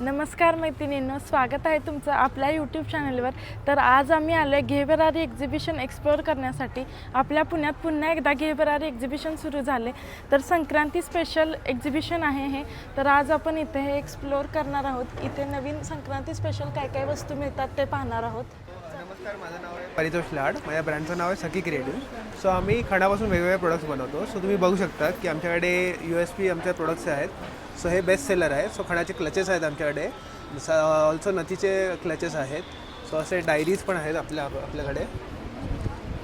नमस्कार मैत्रिणींनो स्वागत आहे तुमचं आपल्या यूट्यूब चॅनलवर तर आज आम्ही आलो आहे घेबरारी एक्झिबिशन एक्सप्लोअर करण्यासाठी. आपल्या पुण्यात पुन्हा एकदा घेबरारी एक्झिबिशन सुरू झाले. तर संक्रांती स्पेशल एक्झिबिशन आहे हे. तर आज आपण इथे हे एक्सप्लोअर करणार आहोत. इथे नवीन संक्रांती स्पेशल काय काय वस्तू मिळतात ते पाहणार आहोत. नमस्कार माझं नाव आहे परितोष लाड. माझ्या ब्रँडचं नाव आहे सखी क्रिएटिव्ह. सो आम्ही खणापासून वेगवेगळे प्रोडक्ट्स बनवतो. सो तुम्ही बघू शकता की आमच्याकडे यू एस पी आमच्या प्रोडक्ट्स आहेत. सो हे बेस्ट सेलर आहे. सो खणाचे क्लचेस आहेत आमच्याकडे. ऑल्सो नथीचे क्लचेस आहेत. सो असे डायरीज पण आहेत आपल्या आपल्याकडे.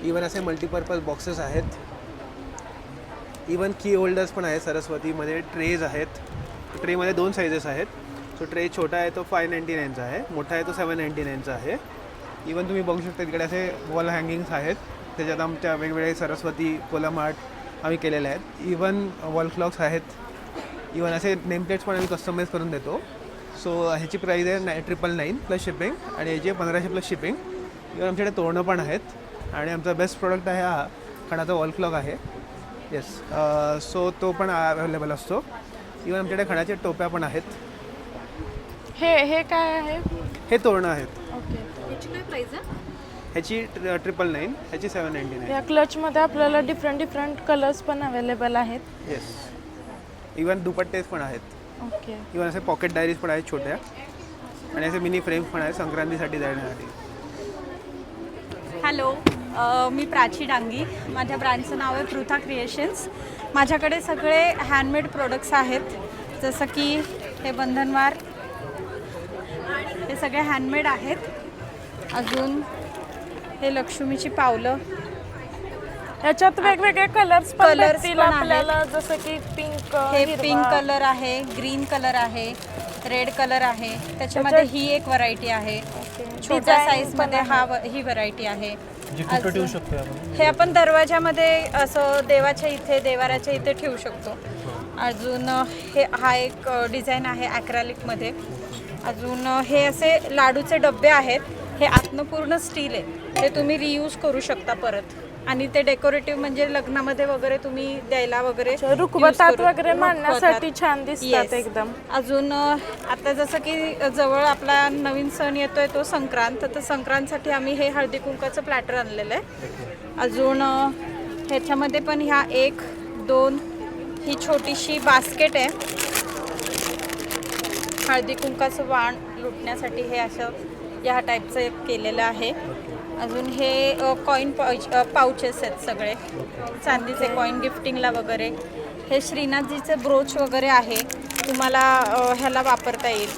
इवन असे मल्टीपर्पज बॉक्सेस आहेत. इवन की होल्डर्स पण आहेत सरस्वतीमध्ये ट्रेज आहेत. ट्रेमध्ये दोन साईजेस आहेत. सो ट्रे छोटा आहे तो फाय नाईंटी नाईनचा आहे. मोठा आहे तो सेवन नाईंटी नाईनचा आहे. इवन तुम्ही बघू शकता तिकडे असे वॉल हँगिंग्स आहेत. त्याच्यात आमच्या वेगवेगळे सरस्वती कोलामाट आम्ही केलेले आहेत. इवन वॉल क्लॉक्स आहेत. इवन असे नेमप्लेट्स पण आम्ही कस्टमाइज करून देतो. सो ह्याची प्राईस आहे नाय ट्रिपल नाईन प्लस शिपिंग आणि ह्याची आहे पंधराशे प्लस शिपिंग इवन आमच्याकडे तोरणं पण आहेत आणि आमचा बेस्ट प्रोडक्ट आहे हा खणाचा वॉल क्लॉक आहे. येस सो तो पण अवेलेबल असतो. इवन आमच्याकडे खणाच्या टोप्या पण आहेत. हे हे काय आहे? हे तोरणं आहेत. ओके याची काय प्राइस आहे? ह्याची ट्रिपल नाईन ह्याची सेवन नाईन्टी नाईन या क्लचमध्ये आपल्याला डिफरंट डिफरंट कलर्स पण अवेलेबल आहेत. येस इवन दुपट्टेस पण आहेत. ओके. इवन असे पॉकेट डायरीज पण आहेत छोट्या. आणि असे मिनी फ्रेम्स पण आहेत संक्रांतीसाठी जाण्यासाठी. हॅलो मी प्राची डांगी. माझ्या ब्रँडचं नाव आहे पृथा क्रिएशन्स. माझ्याकडे सगळे हँडमेड प्रोडक्ट्स आहेत. जसं की हे बंधनवार हे सगळे हँडमेड आहेत. अजून हे लक्ष्मीची पावलं. याच्यात वेगवेगळे कलर्स Colours पण आहेत. आपल्याला जसं की पिंक हे पिंक कलर आहे ग्रीन कलर आहे रेड कलर आहे. त्याच्यामध्ये ही एक व्हरायटी आहे. छोट्या साईजमध्ये हा व- ही व्हरायटी आहे. अजून- हे आपण दरवाजामध्ये असं देवाच्या इथे देवाऱ्याच्या इथे ठेवू शकतो. अजून अ, हे हा एक डिझाईन आहे ॲक्रालिकमध्ये अजून अ, हे असे लाडूचे डबे आहेत. हे आतनं पूर्ण स्टील आहे ते तुम्ही रियूज करू शकता परत. आणि ते डेकोरेटिव्ह म्हणजे लग्नामध्ये वगैरे तुम्ही द्यायला वगैरे रुखवतात वगैरे मांडण्यासाठी. छान दिसतात. एकदम अजून आता जसं की जवळ आपला नवीन सण येतोय तो संक्रांत तर संक्रांतसाठी आम्ही हे हळदी कुंकाचं प्लॅटर आणलेलं आहे अजून ह्याच्यामध्ये पण ह्या एक दोन ही छोटीशी बास्केट आहे हळदी कुंकाचं वाण लुटण्यासाठी हे असं या टाईपचं केलेलं आहे अजून हे कॉईन पाउच पाउचेस आहेत सगळे. चांदीचे कॉईन गिफ्टिंगला वगैरे. हे श्रीनाथजीचे ब्रोच वगैरे आहे. तुम्हाला ह्याला वापरता येईल.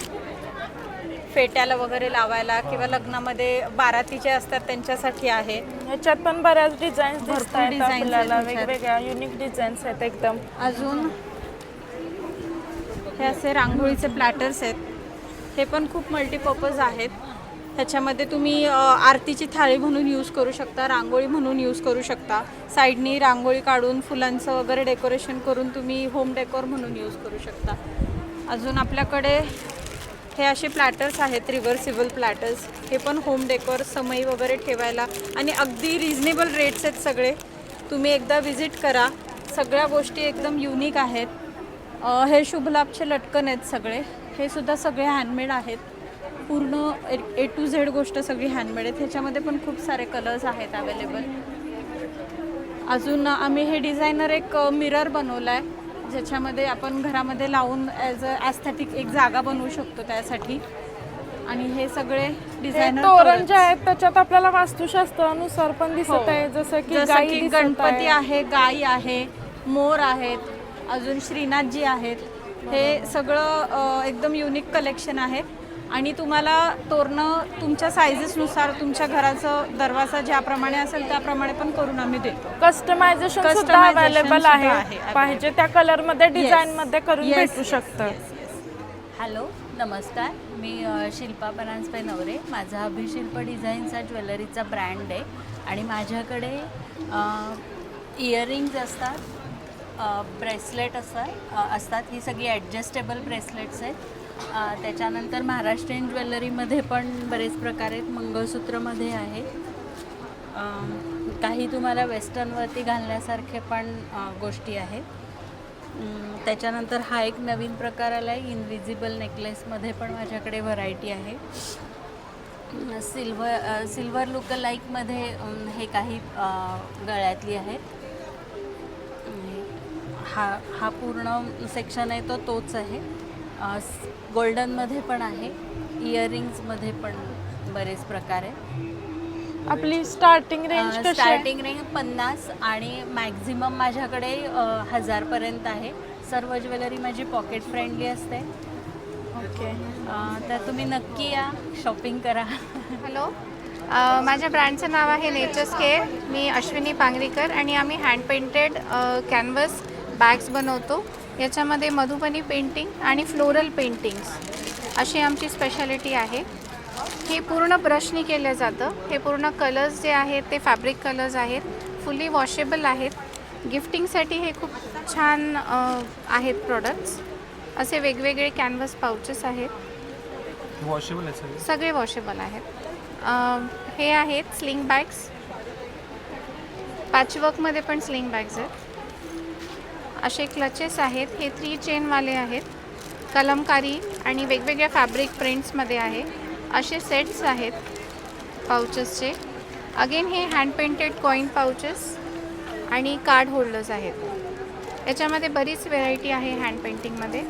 फेट्याला वगैरे लावायला किंवा लग्नामध्ये बाराती जे असतात त्यांच्यासाठी आहे. याच्यात पण बऱ्याच डिझाईन्स भरपूर ह्याच्यात. वेगवेगळ्या युनिक डिझाईन्स आहेत एकदम. अजून हे असे रांगोळीचे प्लॅटर्स आहेत. हे पण खूप मल्टीपर्पज आहेत. ह्याच्यामध्ये तुम्ही आरतीची थाळी म्हणून यूज करू शकता रांगोळी म्हणून यूज करू शकता. साईडनी रांगोळी काढून फुलांचं वगैरे डेकोरेशन करून तुम्ही होम डेकोर म्हणून यूज करू शकता. अजून आपल्याकडे हे असे प्लॅटर्स आहेत रिव्हर्सिबल प्लॅटर्स हे पण होम डेकोर समई वगैरे ठेवायला आणि अगदी रिझनेबल रेट्स आहेत सगळे. तुम्ही एकदा व्हिजिट करा. सगळ्या गोष्टी एकदम युनिक आहेत. हे शुभलाभचे लटकन आहेत सगळे. हे सुद्धा सगळे हँडमेड आहेत. पूर्ण ए टू झेड गोष्ट सगळी हँडमेड आहेत. ह्याच्यामध्ये पण खूप सारे कलर्स आहेत अवेलेबल अजून आम्ही हे डिझायनर एक मिरर बनवला आहे ज्याच्यामध्ये आपण घरामध्ये लावून ॲज अ ॲस्थेटिक एक जागा बनवू शकतो त्यासाठी. आणि हे सगळे डिझायनर तोरण जे आहेत त्याच्यात आपल्याला वास्तुशास्त्रानुसार पण दिसत हो. आहे. जसं की गाई दिसत गणपती आहे. आहे गाई आहे मोर आहेत अजून श्रीनाथजी आहेत. हे सगळं एकदम युनिक कलेक्शन आहे. आणि तुम्हाला तोरणं तुमच्या सायझेसनुसार तुमच्या घराचं दरवाजा ज्याप्रमाणे असेल त्याप्रमाणे पण करून आम्ही देतो. कस्टमायझेशन सुद्धा Customization अवेलेबल सुद्धा आहे. पाहिजे त्या कलरमध्ये डिझाईन Yes. मध्ये करून Yes, भेटू yes, शकतं. yes, yes. हॅलो नमस्कार. मी अ, शिल्पा परांजपे नवरे. माझा अभिशिल्प डिझाईनचा ज्वेलरीचा ब्रँड आहे. आणि माझ्याकडे इयरिंग्ज असतात ब्रेसलेट असतात अ, असतात. ही सगळी ॲडजस्टेबल ब्रेसलेट्स आहेत. त्याच्यानंतर महाराष्ट्रीयन ज्वेलरीमध्ये पण बरेच प्रकार आहेत. मंगळसूत्रमध्ये आहे. काही तुम्हाला वेस्टर्नवरती घालण्यासारखे पण गोष्टी आहेत. त्याच्यानंतर हा एक नवीन प्रकार आला आहे इनविजिबल नेकलेसमध्ये पण माझ्याकडे व्हरायटी आहे. सिल्वर सिल्वर लुक लाईकमध्ये हे काही गळ्यातली आहेत हा हा पूर्ण सेक्शन आहे तो तोच आहे. गोल्डनमध्ये पण आहे. इयरिंग्समध्ये पण बरेच प्रकार आहे आपली स्टार्टिंग रेंज कशी आहे? स्टार्टिंग रेंज पन्नास आणि मॅक्झिमम माझ्याकडे अ, हजारपर्यंत आहे. सर्व ज्वेलरी माझी पॉकेट फ्रेंडली असते. ओके. अ, तर तुम्ही नक्की या शॉपिंग करा. हॅलो. अ, माझ्या ब्रँडचं नाव आहे नेचर्स केअर मी अश्विनी पांगरीकर आणि आम्ही हँड पेंटेड कॅनव्हस बॅग्स बनवतो. याच्यामध्ये मधुबनी पेंटिंग आणि फ्लोरल पेंटिंग्स अशी आमची स्पेशालिटी आहे. हे पूर्ण ब्रशनी केलं जातं. हे पूर्ण कलर्स जे आहेत ते फॅब्रिक कलर्स आहेत फुल्ली वॉशेबल आहेत. गिफ्टिंगसाठी हे खूप छान आहेत प्रोडक्ट्स असे वेगवेगळे कॅनव्हस पाउचेस आहेत. वॉशेबल सगळे? वॉशेबल आहेत. हे आहेत स्लिंग बॅग्स पॅचवर्कमध्ये पण स्लिंग बॅग्स आहेत. असे क्लचेस आहेत. हे थ्री चेनवाले आहेत. कलमकारी आणि वेगवेगळ्या फॅब्रिक प्रिंट्समध्ये आहे. असे सेट्स आहेत पाउचेसचे अगेन हे हँड पेंटेड कॉईन पाउचेस आणि कार्ड होल्डर्स आहेत. याच्यामध्ये बरीच व्हेरायटी आहे हँड पेंटिंगमध्ये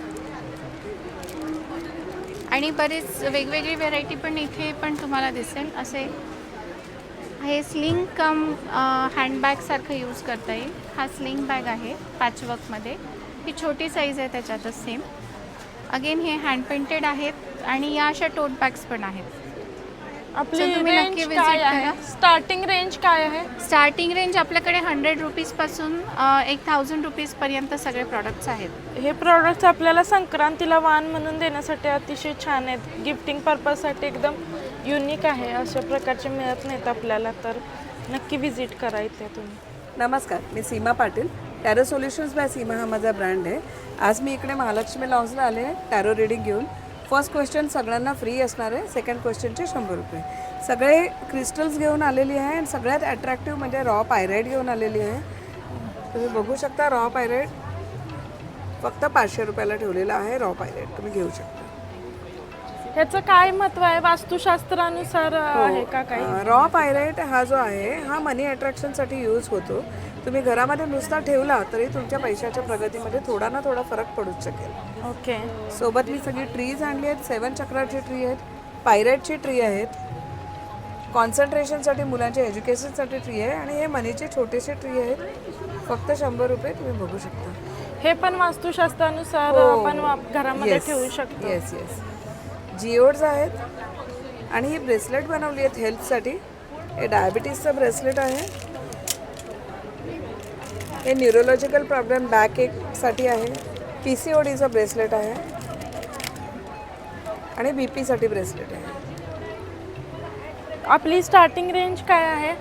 आणि बरीच वेगवेगळी व्हेरायटी पण इथे पण तुम्हाला दिसेल. असे हे स्लिंग कम हँडबॅगसारखं यूज करता येईल. हा स्लिंग बॅग आहे पॅचवर्कमध्ये ही छोटी साईज आहे त्याच्यातच सेम अगेन हे हँड पेंटेड आहेत आणि या अशा टोट बॅग्स पण आहेत. आपली रेंज काय आहे. स्टार्टिंग रेंज काय आहे? स्टार्टिंग रेंज आपल्याकडे हंड्रेड रुपीजपासून एक थाउजंड रुपीजपर्यंत सगळे प्रॉडक्ट्स आहेत. हे प्रॉडक्ट्स आपल्याला संक्रांतीला वाण म्हणून देण्यासाठी अतिशय छान आहेत. गिफ्टिंग पर्पजसाठी एकदम युनिक आहे अशा प्रकारचे मिळत नाहीत आपल्याला तर नक्की विजिट करा इथे तुम्ही. नमस्कार मी Seema Patil. Tarot solutions by Seema हा माझा ब्रँड आहे. आज मी इकडे महालक्ष्मी लॉन्सला आले आहे टॅरो रिडिंग घेऊन. फर्स्ट क्वेश्चन सगळ्यांना फ्री असणार आहे सेकंड क्वेश्चनचे शंभर रुपये. सगळे क्रिस्टल्स घेऊन आलेली आहे आणि सगळ्यात अट्रॅक्टिव्ह म्हणजे रॉ पायराईड घेऊन आलेली आहे. तुम्ही बघू शकता रॉ पायराईड फक्त पाचशे रुपयाला ठेवलेला आहे रॉ पायराईड तुम्ही घेऊ शकता. ह्याचं काय महत्त्व आहे? वास्तुशास्त्रानुसार आहे का काही? रॉ पायराईट हा जो आहे हा मनी अट्रॅक्शनसाठी यूज होतो. तुम्ही घरामध्ये नुसता ठेवला तरी तुमच्या पैशाच्या प्रगतीमध्ये थोडा ना थोडा फरक पडूच शकेल. ओके. सोबत मी सगळी ट्रीज आणली आहेत सेवन चक्राची ट्री आहेत पायरेटची ट्री आहेत. कॉन्सन्ट्रेशनसाठी मुलांच्या एज्युकेशनसाठी ट्री आहे आणि हे मनीचे छोटेसे ट्री आहेत फक्त शंभर रुपये तुम्ही बघू शकता. हे पण वास्तुशास्त्रानुसार हो. आपण घरामध्ये ठेवू शकतो. येस येस जिओड्स आहेत. आणि ही ब्रेसलेट बनवली आहेत हेल्थसाठी हे डायबिटीसचं ब्रेसलेट आहे. हे न्यूरोलॉजिकल प्रॉब्लेम बॅक एकसाठी आहे. पी सी ओ डीचं ब्रेसलेट आहे. आणि बी पीसाठी ब्रेसलेट आहे. आपली स्टार्टिंग रेंज काय आहे?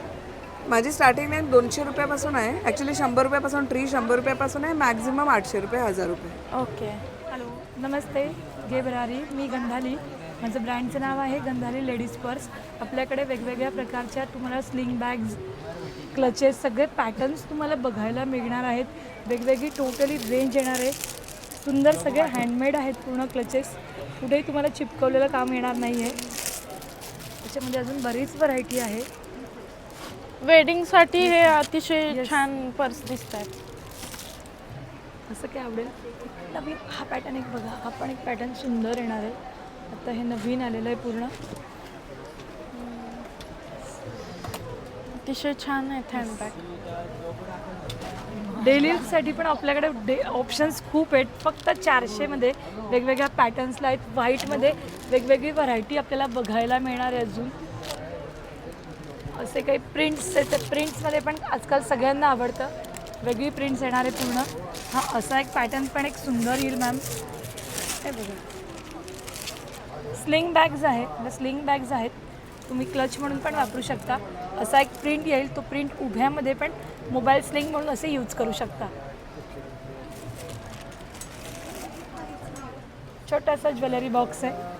माझी स्टार्टिंग लाईन दोनशे रुपयापासून आहे. ॲक्च्युली शंभर रुपयापासून ट्री शंभर रुपयापासून आहे. मॅक्झिमम आठशे रुपये हजार रुपये. ओके हॅलो नमस्ते. गे बरारी मी गंधाली. माझं ब्रँडचं नाव आहे गंधाली लेडीज पर्स. आपल्याकडे वेगवेगळ्या प्रकारच्या तुम्हाला स्लिंग बॅग्स क्लचेस सगळे पॅटर्न्स तुम्हाला बघायला मिळणार आहेत. वेगवेगळी टोटली रेंज येणार आहे. सुंदर सगळे हँडमेड आहेत पूर्ण क्लचेस कुठेही तुम्हाला चिपकवलेलं काम येणार नाही आहे त्याच्यामध्ये अजून बरीच व्हरायटी आहे. वेडिंगसाठी हे अतिशय छान पर्स दिसत आहेत असं काय आवडेल? नवीन हा पॅटर्न एक बघा. हा पण एक पॅटर्न सुंदर येणार आहे. आता हे नवीन आलेलं आहे पूर्ण. अतिशय छान आहेत हँडबॅग डेली यूजसाठी पण आपल्याकडे डे ऑप्शन्स खूप आहेत. फक्त चारशेमध्ये वेगवेगळ्या पॅटर्न्सला आहेत. व्हाईटमध्ये वेगवेगळी व्हरायटी आपल्याला बघायला मिळणार आहे अजून. असे काही प्रिंट्स आहेत. त्या प्रिंट्समध्ये पण आजकाल सगळ्यांना आवडतं. वेगळी प्रिंट्स येणार आहे पूर्ण. हा असा एक पॅटर्न पण एक सुंदर येईल मॅम हे बघा. स्लिंग बॅग्स आहेत. स्लिंग बॅग्स आहेत. तुम्ही क्लच म्हणून पण वापरू शकता. असा एक प्रिंट येईल. तो प्रिंट उभ्यामध्ये पण मोबाईल स्लिंग म्हणून असे यूज करू शकता. छोटासा ज्वेलरी बॉक्स आहे.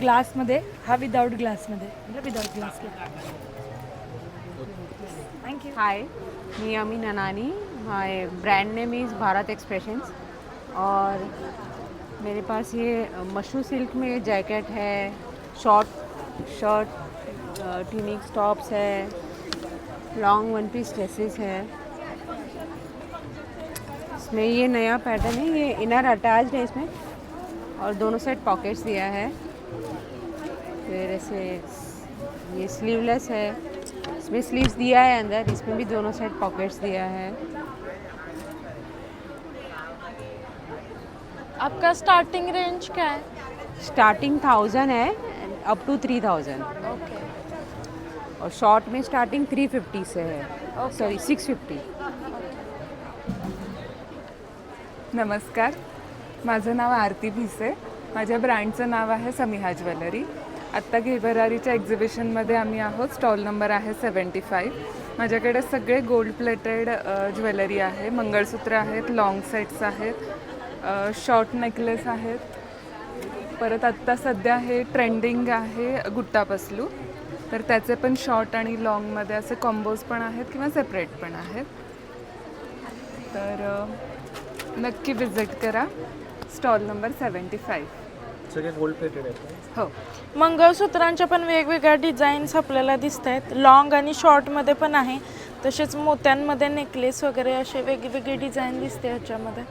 ग्लासमध्ये हा विदाऊट ग्लासमध्ये म्हणजे without glass thank you hi me Ami Nanani my brand name is Bharat expressions और मेरे पास ये मशरू सिल्क में जैकेट है शॉर्ट शर्ट ट्यूनिक टॉप्स है लॉन्ग वन पीस ड्रेसेस है। इसमें ये नया पैटर्न है, ये इनर अटैच्ड है इसमें और दोनों साइड पॉकेट्स दिया है। फिर ऐसे ये स्लीवलेस है, इसमें स्लीव्स दिया है अंदर, इसमें भी दोनों साइड पॉकेट्स दिया है। आपका स्टार्टिंग रेंज क्या है? स्टार्टिंग थाउजेंड है up to three thousand okay और शॉर्ट में स्टार्टिंग थ्री फिफ्टी से है. सॉरी सिक्स फिफ्टी नमस्कार. माझं नाव आरती भिसे. माझ्या ब्रँडचं नाव आहे समिहा ज्वेलरी. आत्ता घेबरारीच्या एक्झिबिशनमध्ये आम्ही आहोत. स्टॉल नंबर आहे सेवन्टी फाईव्ह माझ्याकडे सगळे गोल्ड प्लेटेड ज्वेलरी आहे. मंगळसूत्र आहेत लॉंग सेट्स आहेत. शॉर्ट नेकलेस आहेत. परत आत्ता सध्या हे ट्रेंडिंग आहे गुट्टापसलू तर त्याचे पण शॉर्ट आणि लॉंगमध्ये असे कॉम्बोज पण आहेत किंवा सेपरेट पण आहेत. तर नक्की विजिट करा. स्टॉल नंबर सेवन्टी फाईव्ह सगळे गोल्ड प्लेटेड आहेत हो. मंगळसूत्रांच्या पण वेगवेगळ्या डिझाईन्स आपल्याला दिसत आहेत. लॉंग आणि शॉर्टमध्ये पण आहे. तसेच मोत्यांमध्ये नेकलेस वगैरे असे वेगवेगळे डिझाईन दिसते ह्याच्यामध्ये.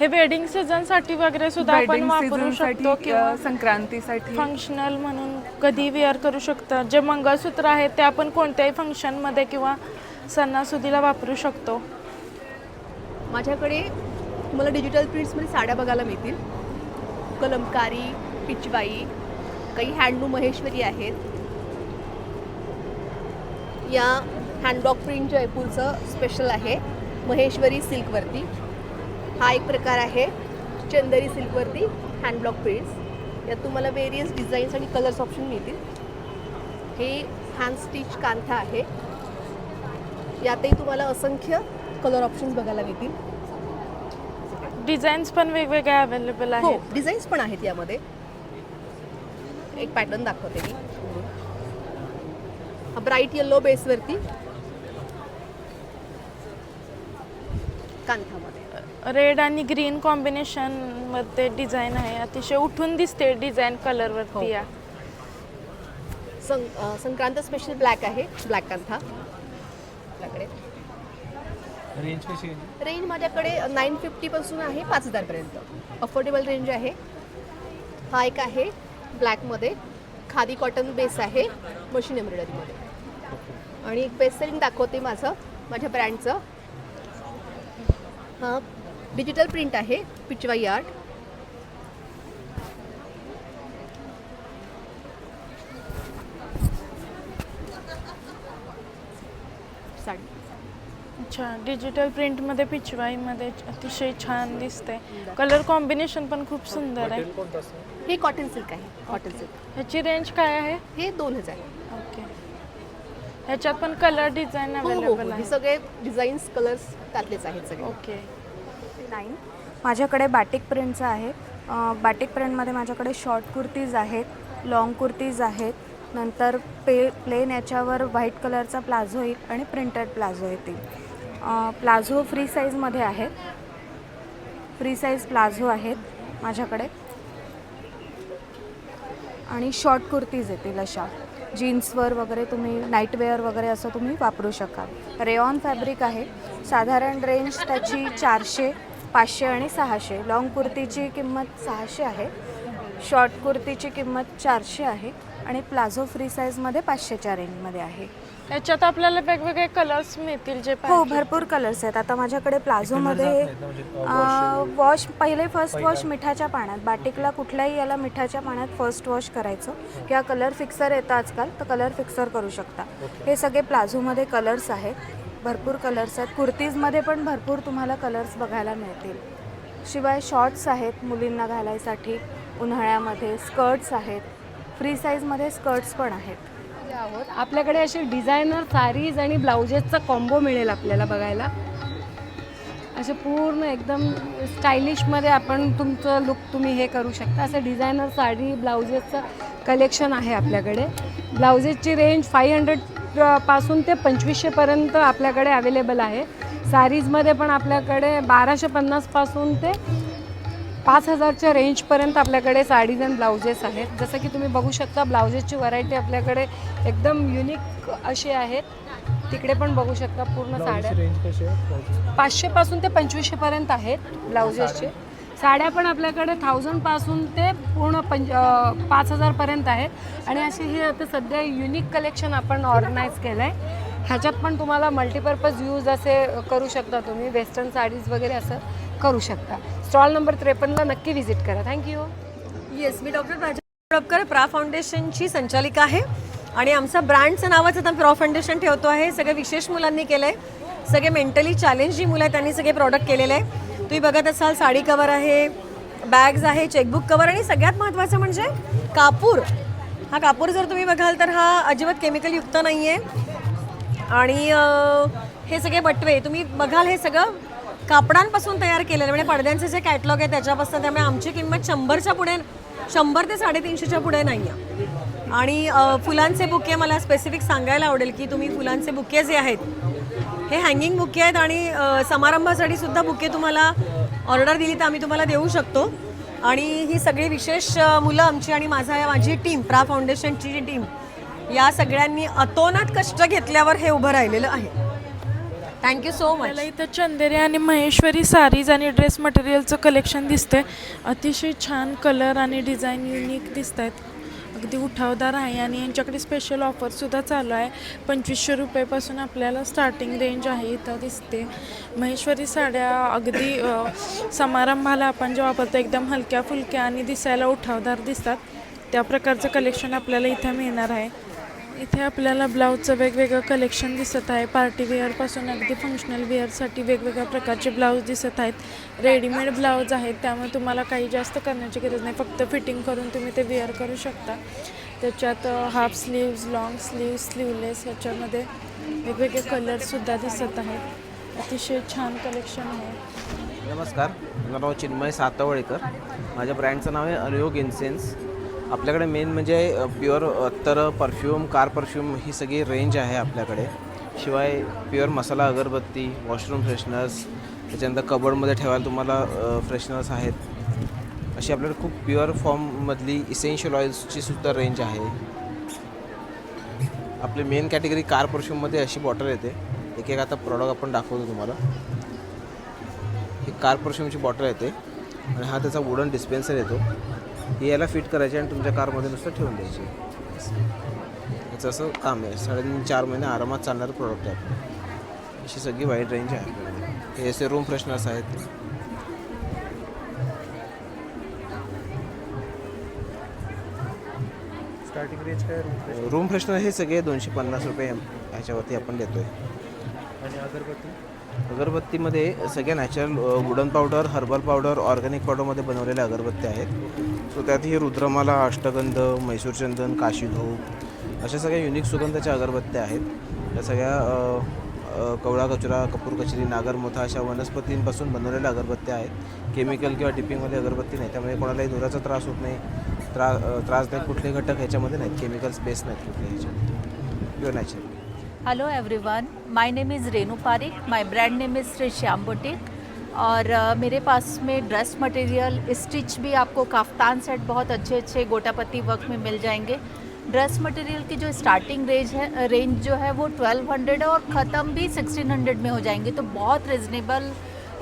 हे वेडिंग सीझनसाठी वगैरे सुद्धा आपण वापरू शकतो किंवा संक्रांतीसाठी. फंक्शनल म्हणून कधी वेअर करू शकता. जे मंगळसूत्र आहे ते आपण कोणत्याही फंक्शनमध्ये किंवा सणासुदीला वापरू शकतो. माझ्याकडे तुम्हाला डिजिटल प्रिंट्समध्ये साड्या बघायला मिळतील. कलमकारी पिचवाई काही हँडलूम महेश्वरी आहेत. या हँडबॉक प्रिंट जयपूरचं स्पेशल आहे. महेश्वरी सिल्कवरती हा एक प्रकार आहे चंदरी सिल्कवरती हँडब्लॉक प्रिंट्स यात तुम्हाला वेरियस डिझाईन्स आणि कलर्स ऑप्शन मिळतील. हे हँड स्टिच कांथा आहे. यातही तुम्हाला असंख्य कलर ऑप्शन्स बघायला मिळतील. डिझाईन्स पण वेगवेगळे अवेलेबल हो आहेत. डिझाईन्स पण आहेत यामध्ये. एक पॅटर्न दाखवते मी. हा ब्राईट येल्लो बेसवरती कांथामध्ये. रेड आणि ग्रीन कॉम्बिनेशनमध्ये डिझाईन आहे. अतिशय उठून दिसते डिझाईन कलर हो. वरती या. सं अं, संक्रांत स्पेशल ब्लॅक आहे. ब्लॅक कांथा. आपल्याकडे. रेंज कशी आहे? रेंज माझ्याकडे नाईन फिफ्टीपासून आहे पाच हजारपर्यंत अफोर्डेबल रेंज आहे. हा एक आहे ब्लॅकमध्ये खादी कॉटन बेस आहे मशीन एम्ब्रॉयडरीमध्ये आणि एक बेस्ट सेलिंग दाखवते माझं माझ्या ब्रँडचं हा डिजिटल प्रिंट आहे पिचवाई आर्ट. साडी. अच्छा डिजिटल प्रिंटमध्ये पिचवाईमध्ये अतिशय छान दिसते कलर कॉम्बिनेशन पण खूप सुंदर आहे. हे कॉटन सिल्क आहे कॉटन सिल्क ह्याची रेंज काय आहे? हे दोन हजार. ओके ह्याच्यात पण कलर डिझाईन अवेलेबल आहे. सगळे डिझाईन्स कलर्स त्यातलेच आहेत सगळे. ओके नाईन माझ्याकडे बॅटिक प्रिंटचं आहे बॅटिक प्रिंटमध्ये माझ्याकडे शॉर्ट कुर्तीज आहेत लॉंग कुर्तीज आहेत नंतर पे प्लेन याच्यावर व्हाईट कलरचा प्लाझो येईल आणि प्रिंटेड प्लाझो येतील. प्लाझो फ्री साईजमध्ये आहेत. फ्री साईज प्लाझो आहेत माझ्याकडे. आणि शॉर्ट कुर्तीज येतील अशा. जीन्सवर वगैरे तुम्ही नाईटवेअर वगैरे असं तुम्ही वापरू शकाल. रेऑन फॅब्रिक आहे. साधारण रेंज त्याची चारशे पाचशे आणि सहाशे. लॉंग कुर्तीची किंमत सहाशे आहे. शॉर्ट कुर्तीची किंमत चारशे आहे आणि प्लाझो फ्री साईजमध्ये पाचशेच्या रेंजमध्ये आहे. ह्याच्यात आपल्याला वेगवेगळे कलर्स मिळतील जे हो. भरपूर कलर्स आहेत. आता माझ्याकडे प्लाझोमध्ये वॉश पहिले फर्स्ट वॉश मिठाच्या पाण्यात बाटिकला कुठल्याही याला मिठाच्या पाण्यात फर्स्ट वॉश करायचं. किंवा कलर फिक्सर येतं आजकाल तर कलर फिक्सर करू शकता. हे सगळे प्लाझोमध्ये कलर्स आहेत. भरपूर कलर्स आहेत. कुर्तीजमध्ये पण भरपूर तुम्हाला कलर्स बघायला मिळतील. शिवाय शॉर्ट्स आहेत मुलींना घालायसाठी उन्हाळ्यामध्ये स्कर्ट्स आहेत. फ्री साईजमध्ये स्कर्ट्स पण आहेत. आहोत आपल्याकडे असे डिझायनर साडीज आणि ब्लाउजेसचा कॉम्बो मिळेल आपल्याला बघायला. असे पूर्ण एकदम स्टायलिशमध्ये आपण तुमचं लुक तुम्ही हे करू शकता. असं डिझायनर साडी ब्लाउजेसचं कलेक्शन आहे आपल्याकडे. ब्लाउजेसची रेंज फाय हंड्रेड पासून ते पंचवीसशेपर्यंत आपल्याकडे अवेलेबल आहे. साडीजमध्ये पण आपल्याकडे बाराशे पन्नासपासून ते पाच हजारच्या रेंजपर्यंत आपल्याकडे साडीज अँड ब्लाउजेस आहेत. जसं की तुम्ही बघू शकता ब्लाउजेसची व्हरायटी आपल्याकडे एकदम युनिक अशी आहेत तिकडे पण बघू शकता पूर्ण साड्या. आहे? पाचशेपासून ते पंचवीसशेपर्यंत आहेत ब्लाउजेसचे. साड्या पण आपल्याकडे थाउजंडपासून ते पूर्ण पंच पाच हजारपर्यंत आहेत आणि अशी हे आता सध्या युनिक कलेक्शन आपण ऑर्गनाईज केलं आहे ह्याच्यात पण तुम्हाला मल्टीपर्पज यूज असे करू शकता तुम्ही. वेस्टर्न साडीज वगैरे असं करू शकता. स्टॉल नंबर त्रेपन्नला नक्की व्हिजिट करा. थँक्यू येस मी डॉक्टर प्राजक्ता हडपकर प्रा फाउंडेशनची संचालिका आहे. आणि आमचं ब्रँडचं नावच आता प्रा फाउंडेशन ठेवतो आहे. सगळे विशेष मुलांनी केलं आहे सगळे मेंटली चॅलेंज जी मुलं आहेत त्यांनी सगळे प्रॉडक्ट केलेले आहे. तुम्ही बघत असाल साडी कवर आहे बॅग्स आहे चेकबुक कवर आणि सगळ्यात महत्त्वाचं म्हणजे कापूर. हा कापूर जर तुम्ही बघाल तर हा अजिबात केमिकलयुक्त नाही आहे आणि हे सगळे बटवे तुम्ही बघाल हे सगळं कापडांपासून तयार केलेलं म्हणजे पडद्यांचे जे कॅटलॉग आहे त्याच्यापासून त्यामुळे आमची किंमत शंभरच्या पुढे शंभर ते साडेतीनशेच्या पुढे नाही आहे आणि फुलांचे बुके मला स्पेसिफिक सांगायला आवडेल की तुम्ही फुलांचे बुके जे आहेत हे हँगिंग बुके आहेत आणि समारंभासाठी सुद्धा बुके तुम्हाला ऑर्डर दिली तर आम्ही तुम्हाला देऊ शकतो. आणि ही सगळी विशेष मुलं आमची आणि माझा माझी टीम प्रा फाउंडेशनची जी टीम या सगळ्यांनी अतोनात कष्ट घेतल्यावर हे उभं राहिलेलं आहे. थँक्यू सो मच मला इथं चंदेरी आणि महेश्वरी सारीज आणि ड्रेस मटेरियलचं कलेक्शन दिसतंय. अतिशय छान कलर आणि डिझाईन युनिक दिसत आहेत अगदी उठावदार आहे आणि यांच्याकडे स्पेशल ऑफरसुद्धा चालू आहे. पंचवीसशे रुपयेपासून आपल्याला स्टार्टिंग रेंज आहे इथं दिसते. महेश्वरी साड्या अगदी समारंभाला आपण जे वापरतो एकदम हलक्या फुलक्या आणि दिसायला उठावदार दिसतात. त्या प्रकारचं कलेक्शन आपल्याला इथं मिळणार आहे. इथे आपल्याला ब्लाऊजचं वेगवेगळं कलेक्शन दिसत आहे. पार्टी वेअरपासून अगदी फंक्शनल वेअरसाठी वेगवेगळ्या प्रकारचे ब्लाऊज दिसत आहेत. रेडीमेड ब्लाऊज आहेत. त्यामुळे तुम्हाला काही जास्त करण्याची गरज नाही. फक्त फिटिंग करून तुम्ही ते वेअर करू शकता. त्याच्यात half sleeves long sleeves sleeveless ह्याच्यामध्ये वेगवेगळे कलरसुद्धा दिसत आहेत. अतिशय छान कलेक्शन आहे. नमस्कार. माझं नाव चिन्मय सातवळेकर. माझ्या ब्रँडचं नाव आहे अनुयोग इन्सेन्स आपल्याकडे मेन म्हणजे प्युअर अत्तर परफ्यूम कार परफ्यूम ही सगळी रेंज आहे आपल्याकडे. शिवाय प्युअर मसाला अगरबत्ती वॉशरूम फ्रेशनर्स त्याच्यानंतर कबर्डमध्ये ठेवायला तुम्हाला फ्रेशनर्स आहेत. अशी आपल्याकडे खूप प्युअर फॉर्ममधली इसेन्शियल ऑइल्सची सुद्धा रेंज आहे. आपली मेन कॅटेगरी कार परफ्यूममध्ये अशी बॉटल येते. एक एक आता प्रॉडक्ट आपण दाखवतो तुम्हाला. ही कार परफ्यूमची बॉटल येते. आणि हा त्याचा वुडन डिस्पेन्सर येतो. याला फिट करायची आणि तुमच्या कारमध्ये नुसतं ठेवून द्यायची. याचं असं काम आहे. साडेतीन चार महिने आरामात चालणारं प्रोडक्ट आहे. अशी सगळी वाईट रेंज आहे आपल्याकडे. हे असे रूम फ्रेशनर्स आहेत. स्टार्टिंग रेंज काय रूम रूम फ्रेशनर हे सगळे दोनशे पन्नास रुपये ह्याच्यावरती आपण देतो आहे आणि अगरबत्ती? अगरबत्तीमध्ये सगळ्या natural wooden powder herbal powder organic पावडरमध्ये बनवलेल्या अगरबत्त्या आहेत. सो त्यात ही रुद्रमाला अष्टगंध मैसूर चंदन काशी अशा सगळ्या युनिक सुगंधाच्या अगरबत्त्या आहेत. या सगळ्या कवळा कचरा कपूर कचरी नागरमोथा अशा वनस्पतींपासून बनवलेल्या अगरबत्त्या आहेत. केमिकल किंवा डिपिंगमध्ये अगरबत्ती नाही त्यामुळे कोणालाही धुराचा त्रास होत नाही. त्रा त्रास त्रासदायक कुठले घटक ह्याच्यामध्ये नाहीत. केमिकल्स स्पेस नाहीत कुठले ह्याच्यामध्ये. Pure natural hello everyone my name is Renu Pareek my brand name is Shri Shyam boutique और मेरे पास में ड्रेस मटेरियल स्टिच भी आपको काफ्तान सेट बहुत अच्छे अच्छे गोटापत्ती वर्क में मिल जाएँगे। ड्रेस मटेरियल की जो स्टार्टिंग रेंज है रेंज जो है वो 1200 है और ख़त्म भी 1600 में हो जाएँगे तो बहुत रिजनेबल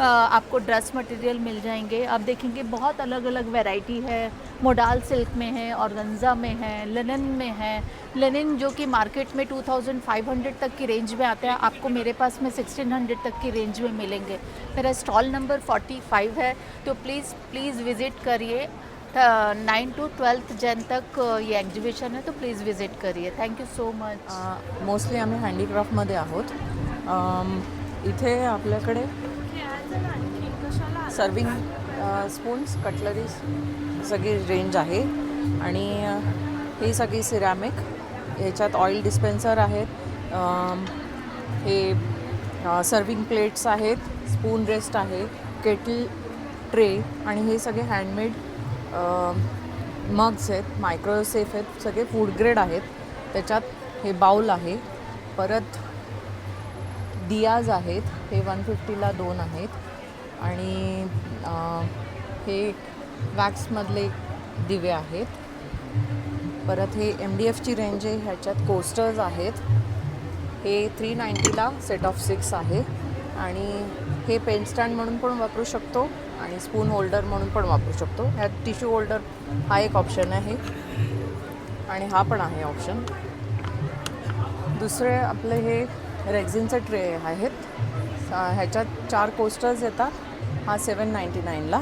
आपको ड्रेस मटेरियल मिल जाएँगे। आप देखेंगे बहुत अलग अलग वैरायटी है। मोडाल सिल्क में है ऑर्गेन्जा में है लिनन में है। लिनन जो कि मार्केट में 2500 तक की रेंज में आता है, आपको मेरे पास में 1600 तक की रेंज में मिलेंगे। मेरा स्टॉल नंबर 45 है तो प्लीज़ प्लीज़ विज़िट करिए। नाइन टू ट्वेल्थ जैन तक ये एग्जीबिशन है तो प्लीज़ विज़िट करिए। Thank you so much mostly आम्ही हँडीक्राफ्टमध्ये आहोत. इथे आपल्याकडे सर्विंग स्पून्स कटलरीज सगळी रेंज आहे. आणि हे ही सगळी सिरॅमिक ह्याच्यात ऑइल डिस्पेन्सर आहेत. Um, हे uh, सर्विंग प्लेट्स आहेत स्पून रेस्ट आहे केटल ट्रे आणि हे सगळे हँडमेड मग्स um, आहेत मायक्रोसेफ आहेत सगळे फूड ग्रेड आहेत. त्याच्यात हे बाऊल आहे. परत दियाज आहेत हे वन फिफ्टीला दोन आहेत. आणि हे वॅक्समधले दिवे आहेत. परत हे एम डी एफची रेंज आहे ह्याच्यात कोस्टर्स आहेत. हे थ्री नाईंटीला सेट ऑफ सिक्स आहे. आणि हे पेन स्टँड म्हणून पण वापरू शकतो आणि स्पून होल्डर म्हणून पण वापरू शकतो. ह्यात टिश्यू होल्डर हा एक ऑप्शन आहे. आणि हा पण आहे ऑप्शन दुसरे आपले हे रेग्झिनचे ट्रे आहेत. ह्याच्यात चार कोस्टर्स येतात. हा सेवन नाईंटी नाईनला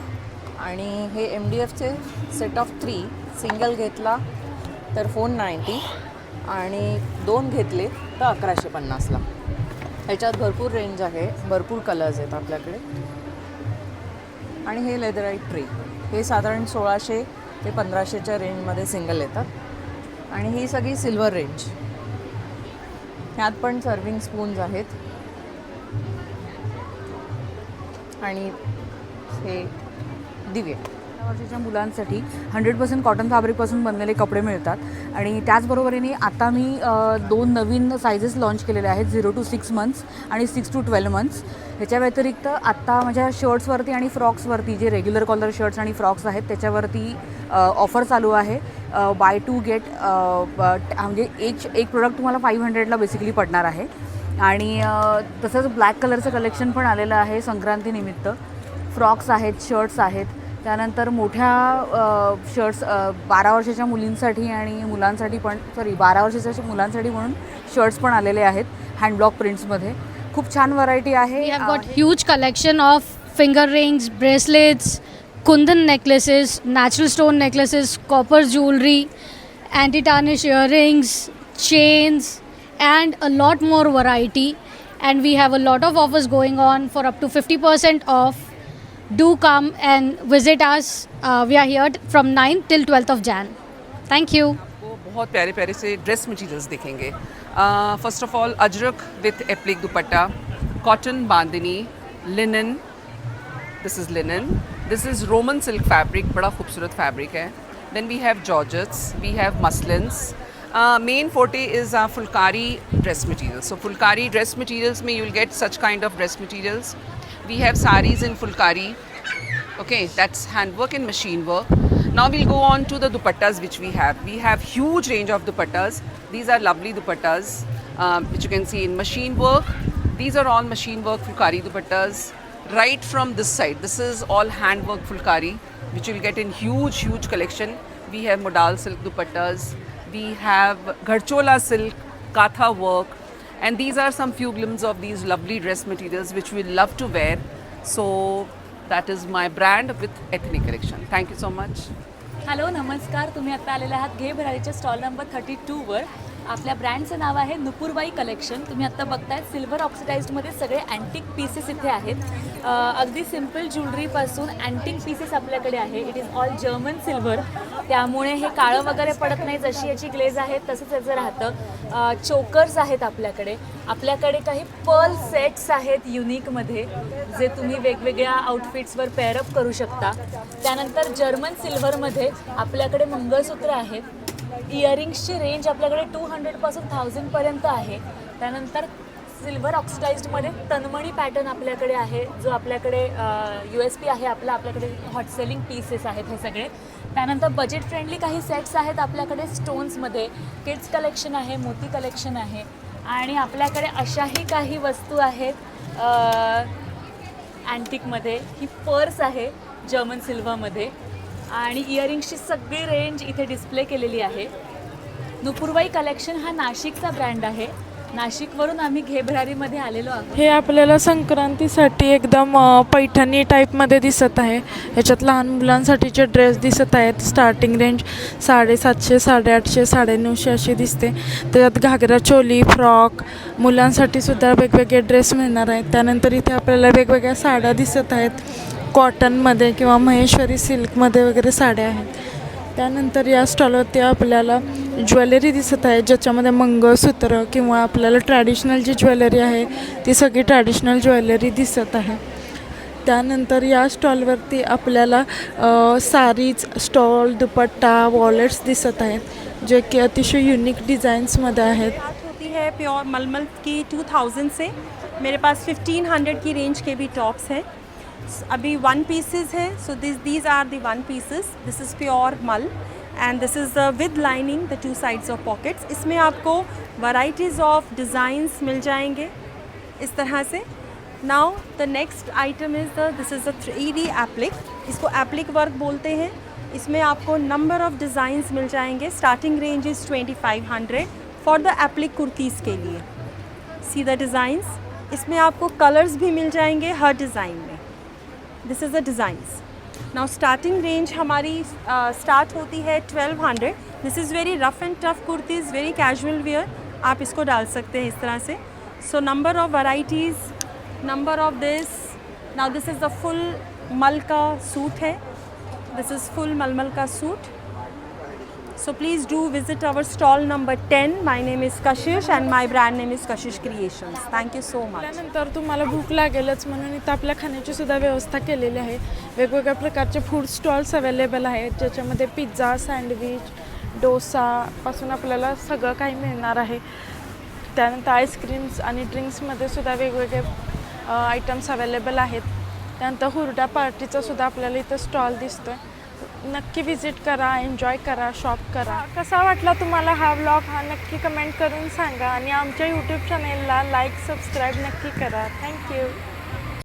आणि हे एम डी एफचे सेट ऑफ थ्री सिंगल घेतला तर फोर नाईंटी आणि दोन घेतले तर अकराशे पन्नासला ह्याच्यात भरपूर रेंज आहे. भरपूर कलर्स आहेत आपल्याकडे. आणि हे लेदराईट ट्री हे साधारण सोळाशे ते पंधराशेच्या रेंजमध्ये सिंगल येतात. आणि ही सगळी सिल्वर रेंज ह्यात पण सर्विंग स्पून्स आहेत. आणि हे दिवे. वर्षाच्या मुलांसाठी हंड्रेड पर्सेंट कॉटन फॅब्रिकपासून बनलेले कपडे मिळतात. आणि त्याचबरोबरीने आता मी दोन नवीन सायझेस लॉन्च केलेले आहेत. झिरो टू सिक्स मंथ्स आणि सिक्स टू ट्वेल्व मंथ्स ह्याच्या व्यतिरिक्त आत्ता माझ्या शर्ट्सवरती आणि फ्रॉक्सवरती जे रेग्युलर कॉलर शर्ट्स आणि फ्रॉक्स आहेत त्याच्यावरती ऑफर चालू आहे. बाय टू गेट म्हणजे एक एक प्रोडक्ट तुम्हाला फाईव्ह हंड्रेडला बेसिकली पडणार आहे. आणि तसंच ब्लॅक कलरचं कलेक्शन पण आलेलं आहे संक्रांतीनिमित्त. फ्रॉक्स आहेत शर्ट्स आहेत. त्यानंतर मोठ्या शर्ट्स बारा वर्षाच्या मुलींसाठी आणि मुलांसाठी पण सॉरी बारा वर्षाच्या मुलांसाठी म्हणून शर्ट्स पण आलेले आहेत हँडब्लॉक प्रिंट्समध्ये. खूप छान व्हरायटी आहे. Got huge collection of finger rings bracelets kundan necklaces natural stone necklaces copper jewellery antitarnish earrings chains and a lot more variety and we have a lot of offers going on for up to fifty percent off Do come and visit us. Uh, we are here t- from 9th till 12th of Jan. Thank you. आपको बहुत प्यारे प्यारे से dress materials दिखेंगे first of all ajrak with applique dupatta cotton bandhani linen this is linen this is Roman silk fabric बड़ा खूबसूरत fabric है then we have georgettes we have muslins main forte is phulkari dress material so phulkari dress materials में you will get such kind of dress materials We have saris in fulkari. Okay, that's handwork and machine work. Now we'll go on to the dupattas which we have. We have huge range of dupattas. These are lovely dupattas um, which you can see in machine work. These are all machine work fulkari dupattas. Right from this side, this is all handwork fulkari which you'll get in huge, huge collection. We have modal silk dupattas. We have garchola silk, katha work, and these are some few glimpses of these lovely dress materials which we love to wear so that is my brand with ethnic collection thank you so much hello नमस्कार तुम्ही आता आलेला आहात घे भरारीच्या stall number thirty टूवर आपल्या ब्रँडचं नाव आहे नुपूरबाई कलेक्शन. तुम्ही आत्ता बघताय सिल्वर ऑक्सिडाईज्डमध्ये सगळे अँटिक पीसेस इथे आहेत. अगदी सिंपल ज्वेलरीपासून अँटिक पीसेस आपल्याकडे आहे. It is all German silver त्यामुळे हे काळं वगैरे पडत नाही. जशी याची ग्लेज आहे तसंच याचं राहतं. चोकर्स आहेत आपल्याकडे. आपल्याकडे काही पर्ल सेट्स आहेत युनिकमध्ये जे तुम्ही वेगवेगळ्या आउटफिट्सवर पेअरअप करू शकता. त्यानंतर जर्मन सिल्वरमध्ये आपल्याकडे मंगळसूत्र आहेत इयरिंग्सची रेंज आपल्याकडे टू हंड्रेडपासून थाउजंडपर्यंत आहे. त्यानंतर सिल्वर ऑक्सिडाईज्डमध्ये तन्मणी पॅटर्न आपल्याकडे आहे जो आपल्याकडे यू एस पी आहे आपला आपल्याकडे हॉट सेलिंग पीसेस आहेत हे सगळे. त्यानंतर बजेट फ्रेंडली काही सेट्स आहेत आपल्याकडे स्टोन्समध्ये किड्स कलेक्शन आहे मोती कलेक्शन आहे. आणि आपल्याकडे अशाही काही वस्तू आहेत अँटिकमध्ये ही पर्स आहे जर्मन सिल्वरमध्ये आणि इयरिंग्सची सगळी रेंज इथे डिस्प्ले केलेली आहे. नुपूरबाई कलेक्शन हा नाशिकचा ब्रँड आहे. नाशिकवरून आम्ही घेभरारीमध्ये आलेलो आहोत. हे आपल्याला संक्रांतीसाठी एकदम पैठणी टाईपमध्ये दिसत आहे. ह्याच्यात लहान मुलांसाठीचे ड्रेस दिसत आहेत. स्टार्टिंग रेंज साडेसातशे साडेआठशे साडेनऊशे अशी दिसते. त्याच्यात घागरा चोली फ्रॉक मुलांसाठी सुद्धा वेगवेगळे ड्रेस मिळणार आहेत. त्यानंतर इथे आपल्याला वेगवेगळ्या साड्या दिसत आहेत. कॉटनमध्ये किंवा महेश्वरी सिल्कमध्ये वगैरे साड्या आहेत. त्यानंतर या स्टॉलवरती आपल्याला ज्वेलरी दिसत आहे ज्याच्यामध्ये मंगळसूत्र किंवा आपल्याला ट्रॅडिशनल जी ज्वेलरी आहे ती सगळी ट्रॅडिशनल ज्वेलरी दिसत आहे. त्यानंतर या स्टॉलवरती आपल्याला सारीज स्टॉल दुपट्टा वॉलेट्स दिसत आहेत जे की अतिशय युनिक डिझाईन्समध्ये आहेत. होती है प्योर मलमल की 2000 से मेरे पास 1500 की रेंज के भी टॉप्स हैं। अभी वन पीसेस है so this these are the one pieces this is pure mul and this is with lining the two sides of pockets इसमें आपको वराइटीज़ ऑफ़ डिज़ाइंस मिल जाएँगे इस तरह से। Now the next item is the this is the three D applique इसको applique work बोलते हैं। इसमें आपको नंबर ऑफ़ डिज़ाइंस मिल जाएँगे। Starting range is twenty five hundred for the applique kurtis के लिए। सी द डिज़ाइंस इसमें आपको कलर्स भी मिल जाएँगे हर डिज़ाइन में। This is the designs now starting range हमारी स्टार्ट uh, होती है twelve hundred this is very rough and tough kurtis very casual wear आप इसको डाल सकते हैं इस तरह से. So number of varieties number of this now this is the full mul का सूट है. दिस इज़ फुल मलमल का सूट So please do visit our stall number 10. My name is Kashish and my brand name is Kashish Creations. Thank you so much. त्यानंतर तुम्हाला भूक लागेलच म्हणून इथं आपल्या खाण्याची सुद्धा व्यवस्था केलेली आहे वेगवेगळ्या प्रकारचे फूड स्टॉल्स अवेलेबल आहेत ज्याच्यामध्ये पिझ्झा सँडविच डोसापासून आपल्याला सगळं काही मिळणार आहे त्यानंतर आईस्क्रीम्स आणि ड्रिंक्समध्ये सुद्धा वेगवेगळे आयटम्स अवेलेबल आहेत त्यानंतर हुरडा पार्टीचा सुद्धा आपल्याला इथं स्टॉल दिसतो आहे नक्की विजिट करा एन्जॉय करा शॉप करा. कसा वाटला तुम्हाला हा व्लॉग हा नक्की कमेंट करून सांगा आणि आमच्या यूट्यूब चॅनेलला लाईक सबस्क्राईब नक्की करा. थँक्यू